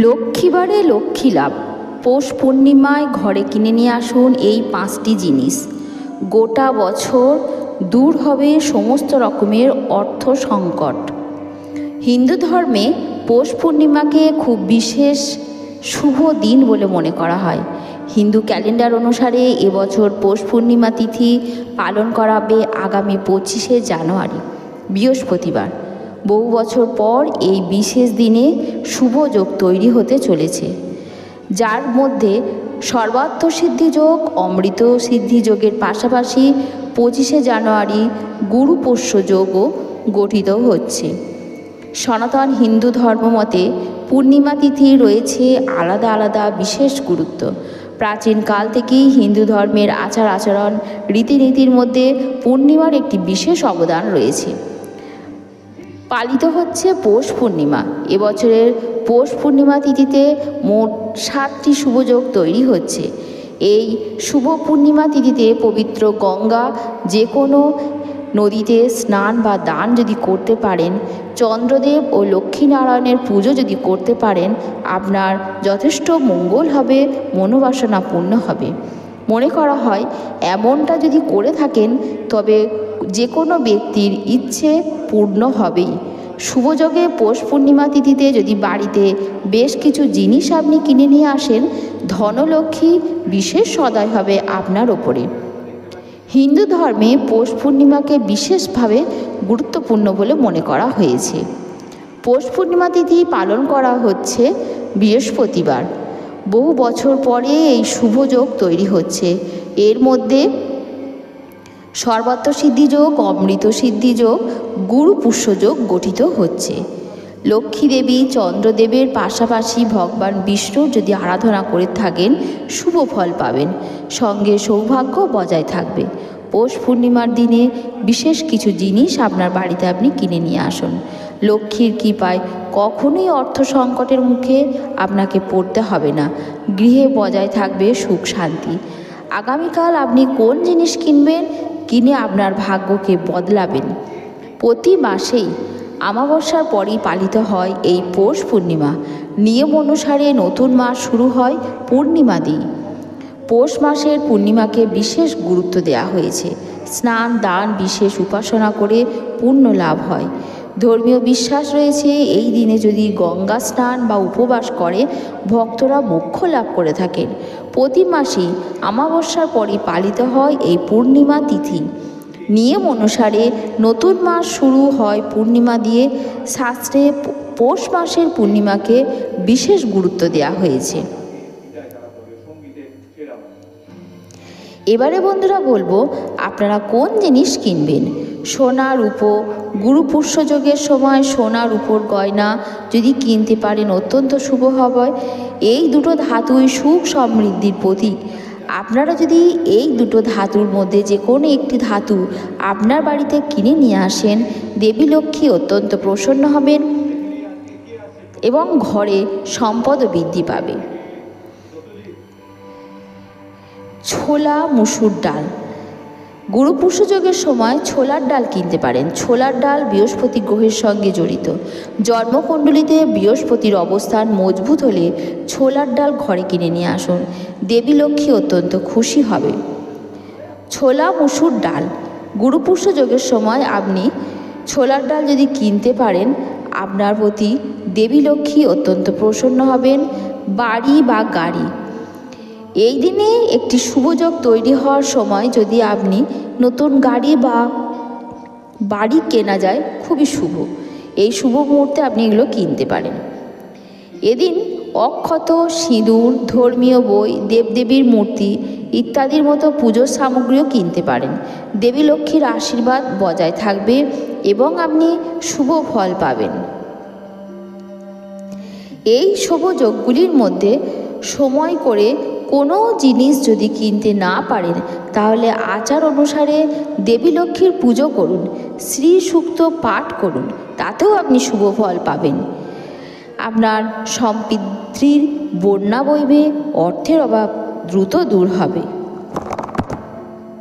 লক্ষ্মীবারে লক্ষ্মী লাভ পৌষ পূর্ণিমায় ঘরে কিনে নিয়ে আসুন এই পাঁচটি জিনিস। গোটা বছর দূর হবে সমস্ত রকমের অর্থ সংকট। হিন্দু ধর্মে পৌষ পূর্ণিমাকে খুব বিশেষ শুভ দিন বলে মনে করা হয়। হিন্দু ক্যালেন্ডার অনুসারে এবছর পৌষ পূর্ণিমা তিথি পালন করা হবে আগামী পঁচিশে জানুয়ারি, বৃহস্পতিবার। বহু বছর পর এই বিশেষ দিনে শুভ যোগ তৈরি হতে চলেছে, যার মধ্যে সর্বার্থ সিদ্ধি যোগ অমৃত সিদ্ধি যোগের পাশাপাশি পঁচিশে জানুয়ারি গুরু পোষ্য যোগও গঠিত হচ্ছে। সনাতন হিন্দু ধর্মমতে পূর্ণিমা তিথি রয়েছে আলাদা আলাদা বিশেষ গুরুত্ব। প্রাচীনকাল থেকেই হিন্দু ধর্মের আচার আচরণ রীতিনীতির মধ্যে পূর্ণিমার একটি বিশেষ অবদান রয়েছে। পালিত হচ্ছে পৌষ পূর্ণিমা। এবছরের পৌষ পূর্ণিমা তিথিতে মোট সাতটি শুভযোগ তৈরি হচ্ছে। এই শুভ পূর্ণিমা তিথিতে পবিত্র গঙ্গা যে কোনো নদীতে স্নান বা দান যদি করতে পারেন, চন্দ্রদেব ও লক্ষ্মীনারায়ণের পুজো যদি করতে পারেন, আপনার যথেষ্ট মঙ্গল হবে মনোবাসনা পূর্ণ হবে। মনে করা হয়, এমনটা যদি করে থাকেন, তবে যে কোনো ব্যক্তির ইচ্ছে পূর্ণ হবেই। শুভযোগে পৌষ পূর্ণিমা তিথিতে যদি বাড়িতে বেশ কিছু জিনিস আপনি কিনে নিয়ে আসেন, ধনলক্ষ্মী বিশেষ সদয় হবে আপনার ওপরে। হিন্দু ধর্মে পৌষ পূর্ণিমাকে বিশেষভাবে গুরুত্বপূর্ণ বলে মনে করা হয়েছে। পৌষ পূর্ণিমা তিথি পালন করা হচ্ছে বৃহস্পতিবার। বহু বছর পরে এই শুভযোগ তৈরি হচ্ছে। এর মধ্যে সর্বাত্ম সিদ্ধিযোগ অমৃত সিদ্ধিযোগ গুরু পুষ্যযোগ গঠিত হচ্ছে। লক্ষ্মী দেবী, চন্দ্রদেবের পাশাপাশি ভগবান বিষ্ণুর যদি আরাধনা করে থাকেন, শুভ ফল পাবেন। সঙ্গে সৌভাগ্য বজায় থাকবে। পৌষ পূর্ণিমার দিনে বিশেষ কিছু জিনিস আপনার বাড়িতে আপনি কিনে নিয়ে আসুন। লক্ষ্মীর কৃপায় কখনোই অর্থ সংকটের মুখে আপনাকে পড়তে হবে না। গৃহে বজায় থাকবে সুখ শান্তি। আগামীকাল আপনি কোন জিনিস কিনবেন, কিনে আপনার ভাগ্যকে বদলাবেন। প্রতি মাসেই আমাবস্যার পরই পালিত হয় এই পৌষ পূর্ণিমা। নিয়ম অনুসারে নতুন মাস শুরু হয় পূর্ণিমা দিয়ে পৌষ মাসের পূর্ণিমাকে বিশেষ গুরুত্ব দেওয়া হয়েছে। স্নান, দান, বিশেষ উপাসনা করে পুণ্য লাভ হয়। ধর্মীয় বিশ্বাস রয়েছে। এই দিনে যদি গঙ্গা স্নান বা উপবাস করে, ভক্তরা মোক্ষ লাভ করে থাকেন। প্রতি মাসেই আমাবস্যার পরই পালিত হয় এই পূর্ণিমা তিথি। নিয়ম অনুসারে নতুন মাস শুরু হয় পূর্ণিমা দিয়ে। শাস্ত্রে পৌষ মাসের পূর্ণিমাকে বিশেষ গুরুত্ব দেওয়া হয়েছে। এবারে বন্ধুরা বলব, আপনারা কোন জিনিস কিনবেন? সোনা, রূপো গুরু পুষ্যযোগের সময় সোনার উপর গয়না যদি কিনতে পারেন অত্যন্ত শুভ হবে। এই দুটো ধাতুই সুখ সমৃদ্ধির প্রতীক। আপনারা যদি এই দুটো ধাতুর মধ্যে যে কোনো একটি ধাতু আপনার বাড়িতে কিনে নিয়ে আসেন, দেবী লক্ষ্মী অত্যন্ত প্রসন্ন হবেন এবং ঘরে সম্পদও বৃদ্ধি পাবে। ছোলা, মুসুর ডাল। গুরু পুষ্যযোগের সময় ছোলার ডাল কিনতে পারেন। ছোলার ডাল বৃহস্পতি গ্রহের সঙ্গে জড়িত। জন্মকুণ্ডলিতে বৃহস্পতির অবস্থান মজবুত হলে ছোলার ডাল ঘরে কিনে নিয়ে আসুন। দেবী লক্ষ্মী অত্যন্ত খুশি হবে। ছোলা মুসুর ডাল। গুরু পুষ্যযোগের সময় আপনি ছোলার ডাল যদি কিনতে পারেন, আপনার প্রতি দেবী লক্ষ্মী অত্যন্ত প্রসন্ন হবেন। বাড়ি বা গাড়ি। এই দিনে একটি শুভযোগ তৈরি হওয়ার সময় যদি আপনি নতুন গাড়ি বা বাড়ি কেনা যায়, খুবই শুভ। এই শুভ মুহূর্তে আপনি এগুলো কিনতে পারেন। এদিন অক্ষত, সিঁদুর, ধর্মীয় বই, দেবদেবীর মূর্তি ইত্যাদির মতো পুজোর সামগ্রীও কিনতে পারেন। দেবী লক্ষ্মীর আশীর্বাদ বজায় থাকবে এবং আপনি শুভ ফল পাবেন। এই শুভ যোগগুলির মধ্যে সময় করে কোনো জিনিস যদি কিনতে না পারেন, তাহলে আচার অনুসারে দেবী লক্ষ্মীর পুজো করুন, শ্রী সুক্ত পাঠ করুন, তাতেও আপনি শুভ ফল পাবেন। আপনার সম্পিত্রীর বন্যা বইবে, অর্থের অভাব দ্রুত দূর হবে।